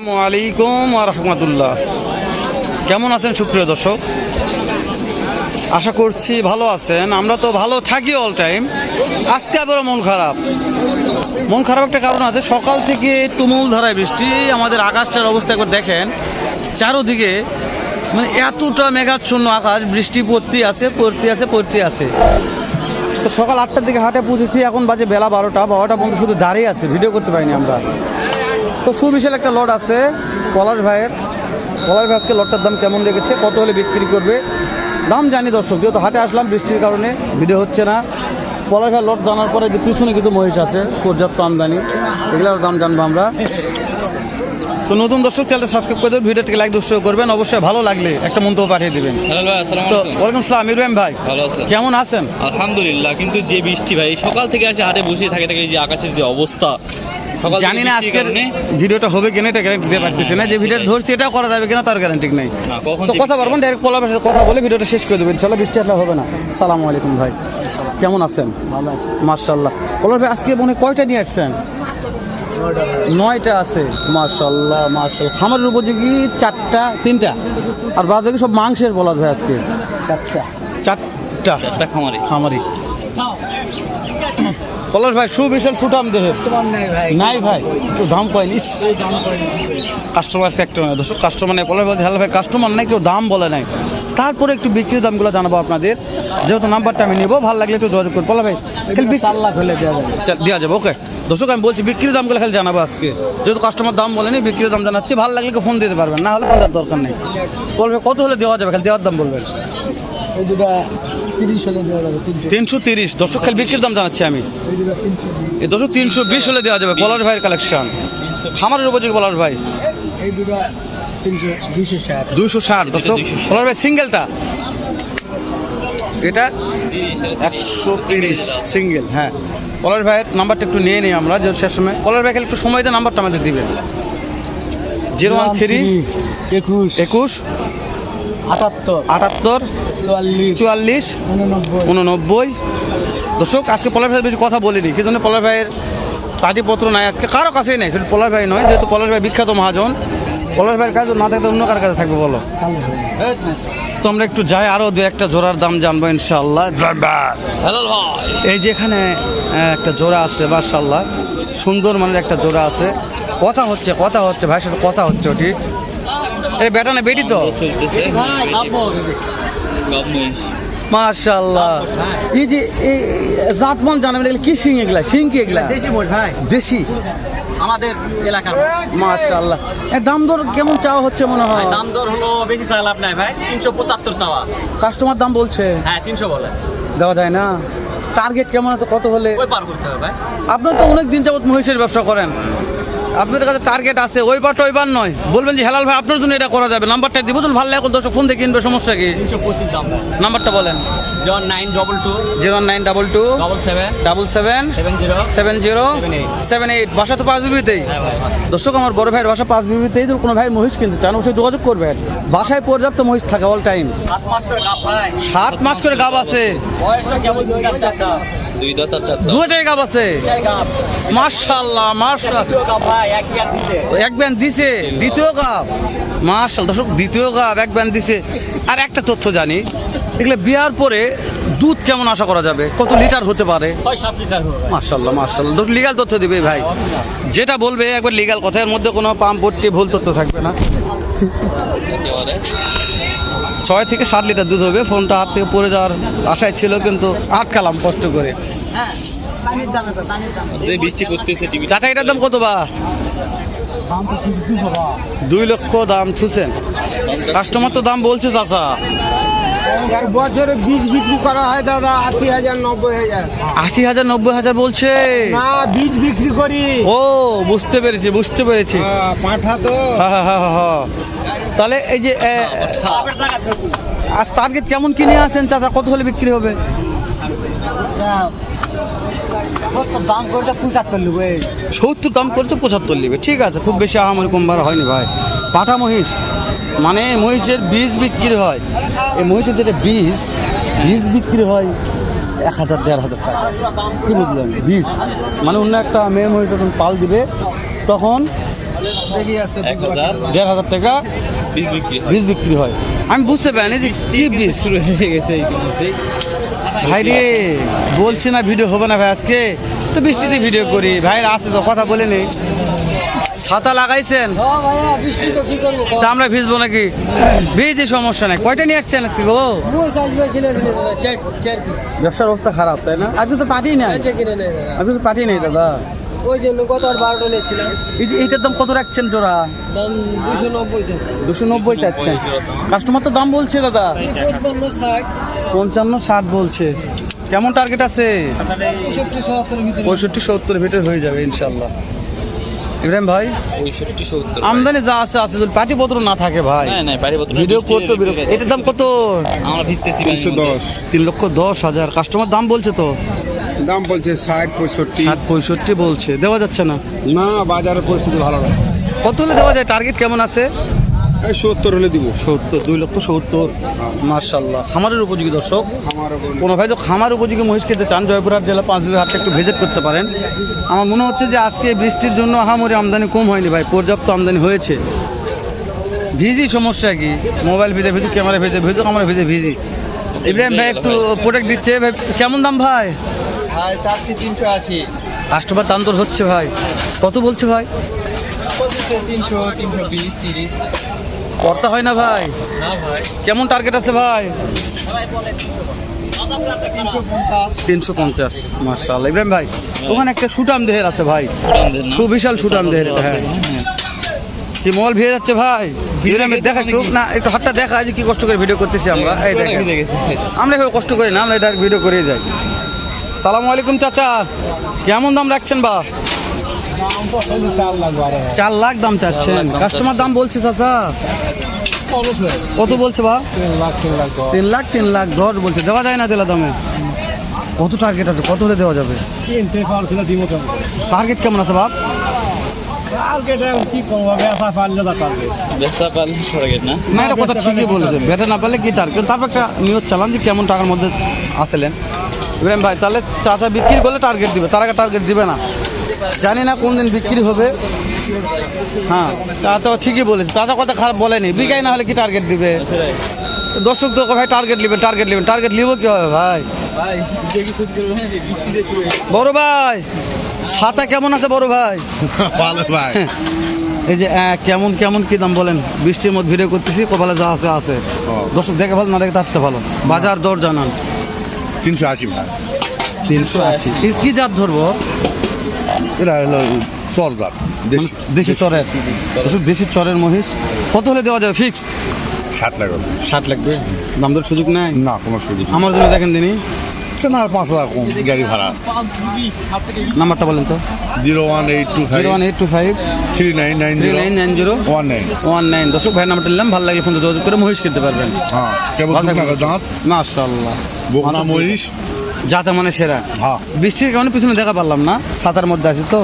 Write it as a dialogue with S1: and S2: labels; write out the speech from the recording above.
S1: আলাইকুম রহমতুল্লাহ। কেমন আছেন সুপ্রিয় দর্শক? আশা করছি ভালো আছেন। আমরা তো ভালো থাকি অল টাইম আজকে আবারও মন খারাপ। মন খারাপ একটা কারণ আছে, সকাল থেকে তুমুল ধারায় বৃষ্টি, আমাদের আকাশটার অবস্থা একবার দেখেন। চারোদিকে মানে এতটা মেঘাচ্ছন্ন আকাশ, বৃষ্টি পড়তে আছে পড়তে আছে পড়তে আছে। তো সকাল আটটার দিকে হাটে পৌঁছেছি, এখন বাজে বেলা বারোটা। বারোটা পর্যন্ত শুধু দাঁড়িয়ে আছে ভিডিও করতে পারিনি আমরা। তো সুবিশাল একটা লট আছে পলাশ ভাইয়ের। পলাশ ভাই আজকে লটটার দাম কেমন রেখেছে কত হলে বিক্রি করবে? দাম জানি দর্শক যেহেতু হাটে আসলাম বৃষ্টির কারণে ভিডিও হচ্ছে না। পলাশ ভাই লট জানার পরে যে পিছনে কিছু মহিষ আছে পর্যাপ্ত আমদানি এগুলোর দাম জানব আমরা। তো নতুন দর্শক চ্যানেল সাবস্ক্রাইব করে দেবেন ভিডিওটিকে লাইক দর্শক করবেন। অবশ্যই ভালো লাগলে একটা মন্তব্য পাঠিয়ে দেবেন। তো ওয়ালাইকুম সালাম ইব্রাহিম ভাই।
S2: ভালো আছেন?
S1: কেমন আছেন?
S2: আলহামদুলিল্লাহ কিন্তু যে বৃষ্টি ভাই সকাল থেকে আসে হাটে বসে থাকে থাকে এই যে আকাশের যে অবস্থা।
S1: জানি না আজকের ভিডিওটা হবে কিনা এটা গ্যারান্টি দিতে পারতেছি না। যে ভিডিও ধরছি এটা করা যাবে কিনা তার গ্যারান্টি নেই। তো কথা বলবেন ডাইরেক্ট পলার সাথে কথা বলে ভিডিওটা শেষ করে দেবেন চলো বৃষ্টি আসলে হবে না। সালাম আলাইকুম ভাই। কেমন আছেন?
S3: ভালো আছে।
S1: মার্শাল্লাহ পলার ভাই আজকে মনে কয়টা নিয়ে আসছেন? নয়টা আছে। মার্শাল্লাহ মার্শাল্লাহ খামারের উপযোগী চারটা তিনটা। আর বাদ বাকি সব মাংসের বলা ভাই আজকে।
S3: চারটা।
S1: চারটা।
S2: একটা খামারে।
S1: খামারি। পলাশ ভাই সুবিশাল সুঠাম দেহের
S3: নাই ভাই।
S1: নাই ভাই একটু দাম
S3: করে
S1: কাস্টমার ফ্যাক্টর না দর্শক কাস্টমার নেই। বলে বলছে হ্যালো ভাই কাস্টমার নাই কেউ দাম বলে নাই। তারপরে একটু বিক্রির দামগুলো জানাব আপনাদের। যেহেতু নাম্বারটা আমি নেব ভালো লাগলে একটু যোগাযোগ করব বলা ভাই
S3: চার লাখ হলে দেওয়া যাবে।
S1: দেওয়া যাবে ওকে দর্শক আমি বলছি বিক্রির দামগুলো খালি জানাব আজকে। যেহেতু কাস্টমার দাম বলেনি বিক্রির দাম জানাচ্ছি। ভালো লাগলে ফোন দিতে পারবেন না হলে ফোন দরকার নেই। বলবে কত হলে দেওয়া যাবে? খালি দেওয়ার দাম বলবেন।
S3: ওই দুটা তিরিশ হলে দেওয়া যাবে তিনশো।
S1: তিরিশ। দর্শক খালি বিক্রির দাম জানাচ্ছি আমি। এই দর্শক তিনশো বিশ হলে দেওয়া যাবে পলাশ ভাইয়ের কালেকশন খামারের উপযোগী পলাশ ভাই।
S3: এই দুটা তিনশো দুইশো ষাট।
S1: দুইশো ষাট। দর্শক পলাশ ভাই সিঙ্গেলটা এটা একশো তিরিশ সিঙ্গেল হ্যাঁ। পলাশ ভাইয়ের নাম্বারটা একটু নিয়ে নিই আমরা যে শেষ সময়। পলাশ ভাই একটু সময় দিয়ে নাম্বারটা আমাদের দিবেন। জিরো ওয়ান থ্রি
S3: একুশ।
S1: একুশ।
S3: আটাত্তর।
S1: আটাত্তর।
S3: চুয়াল্লিশ।
S1: চুয়াল্লিশ
S3: উননব্বই।
S1: দর্শক আজকে পলাশ ভাইয়ের বেশি কথা বলিনি। কি জন্য পলাশ ভাইয়ের পাটিপত্র নাই? আজকে কারও কাছেই নেই শুধু পলাশ ভাই নয় যেহেতু পলাশ ভাই বিখ্যাত মহাজন। পলাশ ভাইয়ের কাজ না থাকলে অন্য কার কাছে থাকবে বলো। তো আমরা একটু যাই আরও দু একটা জোড়ার দাম জানব ইনশাল্লাহ এই যে এখানে একটা জোড়া আছে মার্শাল্লাহ সুন্দর মানের একটা জোড়া আছে। কথা হচ্ছে কথা হচ্ছে ভাইয়ের সাথে কথা হচ্ছে ওটি। এই বেটা না বেটি তো? মার্শাল্লাহ এই যে এই জাতমান জানাবেন এগুলো কি সিং এগুলা? সিং কি এগুলা?
S3: দেশি ভাই।
S1: দেশি?
S3: আমাদের এলাকার।
S1: এর দাম দর কেমন চাওয়া হচ্ছে মনে হয়?
S3: দাম দর হলো বেশি লাভ নাই ভাই তিনশো পঁচাত্তর চাওয়া।
S1: কাস্টমার দাম বলছে।
S3: হ্যাঁ তিনশো বলে।
S1: দেওয়া যায় না? টার্গেট কেমন আছে? কত হলে?
S3: ওই পার করতে হবে ভাই।
S1: আপনি তো অনেক দিন যাবত মহিষের ব্যবসা করেন। আপনাদের কাছে টার্গেট আছে ওই বার ওইবার নয়। বলবেন যে হেলাল ভাই আপনার জন্য এটা করা যাবে। নাম্বারটা দিব ভালো এখন দর্শক ফোন দিয়ে কিনবে সমস্যা কি?
S3: তিনশো পঁচিশ দাম।
S1: নাম্বারটা বলেন।
S3: Zero nine double two
S1: zero nine double two
S3: double seven
S1: double seven
S3: seven zero
S1: seven zero seven eight বাসা তো পাঁচ বিবিতেই।
S3: হ্যাঁ।
S1: দর্শক আমার বড় ভাইয়ের বাসা পাঁচ বিবিতেই যদি কোনো ভাই মহিষ কিনতে চান অবশ্যই যোগাযোগ করবেন। বাসায় পর্যাপ্ত মহিষ থাকে অল টাইম
S3: সাত মাস করে গাপ
S1: সাত মাস করে গাব আছে।
S3: বয়সটা দুই
S2: দাঁত আর চার
S1: গাব আছে?
S3: গাপ ভাই এক গাপ দিছে।
S1: এক ব্যান দিছে? দ্বিতীয় গাব? মার্শাল দর্শক দ্বিতীয় গাব এক ব্যান দিছে। আর একটা তথ্য জানি এগুলো বিয়ার পরে দুধ কেমন আশা করা যাবে? কত লিটার হতে পারে? মার্শাল্লাহ মার্শাল্লাহ লিগাল তথ্য দিবে ভাই। যেটা বলবে একবার লিগাল কথার মধ্যে কোনো পাম্প ভর্তি ভুল তথ্য থাকবে না। ছয় থেকে সাত লিটার দুধ হবে। ফোনটা হাত থেকে পড়ে যাওয়ার আশায় ছিল কিন্তু আটকালাম কষ্ট করে।
S2: যে বৃষ্টি করতেছে টিভি
S1: চাচা এটার দাম কত বা? দুই লক্ষ দাম থুছেন। কাস্টমার তো দাম বলছে চাচা।
S4: বছরে বীজ বিক্রি করা হয় দাদা আশি হাজার নব্বই হাজার।
S1: আশি হাজার নব্বই হাজার বলছে?
S4: না বীজ বিক্রি করি।
S1: ও বুঝতে পেরেছি বুঝতে পেরেছি।
S4: হ্যাঁ, পাঠা তো।
S1: হ্যাঁ হ্যাঁ হ্যাঁ হ্যাঁ। তাহলে এই যে আর টার্গেট কেমন কিনে আছেন চাচা? কত হলে বিক্রি হবে?
S3: দাম পঁচাত্তর
S1: সত্তর দাম করছে, পঁচাত্তর নেবে। ঠিক আছে, খুব বেশি আমার কম ভাড়া হয়নি ভাই। পাঠা মহিষ মানে মহিষের বীজ বিক্রি হয়। এই মহিষের যেটা বীজ বীজ বিক্রি হয় এক হাজার, দেড় হাজার টাকা। কি বুঝলেন? বীজ। মানে অন্য একটা মেয়ে মহিষ যখন পাল দিবে, তখন দেড় হাজার টাকা
S2: বীজ বিক্রি হয়।
S1: বীজ বিক্রি হয়। আমি বুঝতে পারিনি যে কি বীজ।
S2: শুরু হয়ে গেছে
S1: ভাই রে বলছি না ভিডিও হবে না ভাই আজকে। তো বৃষ্টিতে ভিডিও করি। ভাই আসে তো কথা বলে নেই ছাতা লাগাইছেন?
S3: হ্যাঁ ভাইয়া বৃষ্টি তো কি করব
S1: তা আমরা ভিজবো নাকি? ভিজে সমস্যা নাই। কয়টা নিয়ে আসছেন আজকে গো? ব্যবসার অবস্থা খারাপ তাই না? আজকে তো পাঠিয়ে নাই
S3: নেই।
S1: আজকে তো পাঠিয়ে নেই দাদা।
S3: ওই জন্য গত আর বারোটা নিয়েছিলাম
S1: এই যে এইটার দাম কত রাখছেন জোড়া?
S3: দাম দুশো নব্বই চাচ্ছি।
S1: দুশো নব্বই চাচ্ছেন। কাস্টমার তো দাম বলছে দাদা।
S3: পঁচপান্ন ষাট।
S1: পঞ্চান্ন ষাট বলছে। কেমন টার্গেট আছে?
S3: পঁয়ষট্টি সত্তর ভিতরে।
S1: হয়ে যাবে ইনশাল্লাহ। ইব্রাহিম ভাই আমদানি যা আছে আছে। যদি পাটিপত্র না থাকে ভাই ভিডিও করতে বিরক্ত এটার দাম কত?
S2: আমরা
S1: তিন লক্ষ দশ হাজার। কাস্টমার দাম বলছে তো?
S5: দাম বলছে ষাট পঁয়ষট্টি।
S1: ষাট পঁয়ষট্টি বলছে দেওয়া যাচ্ছে না?
S5: না বাজারের পরিস্থিতি ভালো না।
S1: কত হলে দেওয়া যায়? টার্গেট কেমন আছে?
S5: সত্তর হলে দিব।
S1: সত্তর দুই লক্ষ সত্তর। মার্শাল্লাহ খামারের উপযোগী দর্শক।
S5: আমার
S1: কোনো ভাই তো খামার উপযোগী মহিষ খেতে চান জয়পুরহাট জেলা পাঁচবিল হাটটা একটু ভিজিট করতে পারেন। আমার মনে হচ্ছে যে আজকে বৃষ্টির জন্য আহামরি আমদানি কম হয়নি ভাই পর্যাপ্ত আমদানি হয়েছে। ভিজি সমস্যা কি? মোবাইল ভিজে ভিজু ক্যামেরা ভিজে ভিজু আমরা ভিজে ভিজি। ইব্রাহিম ভাই একটু প্রোডাক্ট দিচ্ছে। ভাই কেমন দাম ভাই?
S4: ভাই চাচ্ছি তিনশো আশি।
S1: কাস্টমার দাম তোর হচ্ছে ভাই। কত বলছে ভাই?
S4: তিনশো তিনশো বিশ তিরিশ।
S1: কর্তা হয় না ভাই।
S4: না ভাই।
S1: কেমন টার্গেট আছে ভাই?
S4: তিনশো পঞ্চাশ।
S1: মার্শাল ইব্রাহিম ভাই ওখানে একটা সুটাম দেহের আছে ভাই। সুবিশাল সুটাম দেহের হ্যাঁ। কি মোবাইল ভিজে যাচ্ছে ভাই? দেখা একটু না একটু হাতটা দেখা যে কি কষ্ট করে ভিডিও করতেছি আমরা। এই দেখেন। আমরা এভাবে কষ্ট করি না আমরা এটা ভিডিও করে যাই। সালাম আলাইকুম চাচা। কেমন দাম রাখছেন বা?
S4: চার
S1: লাখ দাম চাচ্ছেন। কাস্টমার দাম বলছে চাচা। কত বলছে বা?
S4: তিন লাখ তিন লাখ
S1: তিন লাখ দশ বলছে। দেওয়া যায় না দিলা দামে। কত টার্গেট আছে? কত হলে দেওয়া যাবে? টার্গেট কেমন? আছে বাপ?
S4: টার্গেট কি করব ব্যবসা পারলে না।
S1: এটা কথা ঠিকই বলেছে। বেটা না পেলে কি টার্গেট তারপর একটা নিউজ চালান যে কেমন টাকার মধ্যে আসলেন। ইব্রাহিম ভাই তাহলে চাচা বিক্রি করলে টার্গেট দিবে। তার আগে টার্গেট দিবে না। জানি না কোন দিন বিক্রি হবে। হ্যাঁ চাচা ঠিকই বলেছে। চাচা কথা খারাপ বলেনি। বিকাই না হলে কি টার্গেট দিবে? দর্শক তো ভাই টার্গেট নেবেন টার্গেট নেবেন। টার্গেট নিব কি হবে ভাই? বড় ভাই ছাতা কেমন আছে বড় ভাই?
S5: ভালো ভাই।
S1: এই যে কেমন কেমন কি দাম বলেন? বৃষ্টির মধ্যে ভিডিও করতেছি কপালে যা আছে আছে। দর্শক দেখে ভালো না দেখে থাকতে ভালো। বাজার দর জানান।
S5: তিনশো আশি ভাই।
S1: তিনশো আশি। কি জাত ধরবো?
S5: এটা হলো চর জাত
S1: মানে দেশি চরের। দর্শক দেশি চরের মহিষ। কত হলে দেওয়া যাবে? ফিক্সড
S5: ষাট লাগবে
S1: ষাট লাগবে দাম দর সুযোগ নাই?
S5: না কোনো সুযোগ
S1: আমার জন্য দেখেন তিনি।
S5: না আর পাঁচ হাজার কম গাড়ি ভাড়া।
S1: নাম্বারটা বলেন তো।
S5: Zero one eight two
S1: zero one eight two five.
S5: Three nine nine
S1: three nine nine zero.
S5: One nine.
S1: One nine. দর্শক ভাই নাম্বারটা নিলাম। ভালো লাগে ফোন যোগাযোগ করে মহিষ কিনতে পারবেন।
S5: হ্যাঁ দাঁত।
S1: মাশাল্লাহ
S5: বোকনা মহিষ।
S1: যাতে মানে সেরা।
S5: হ্যাঁ।
S1: বৃষ্টির কারণে পিছনে দেখা পারলাম না। সাতার মধ্যে আছে তো।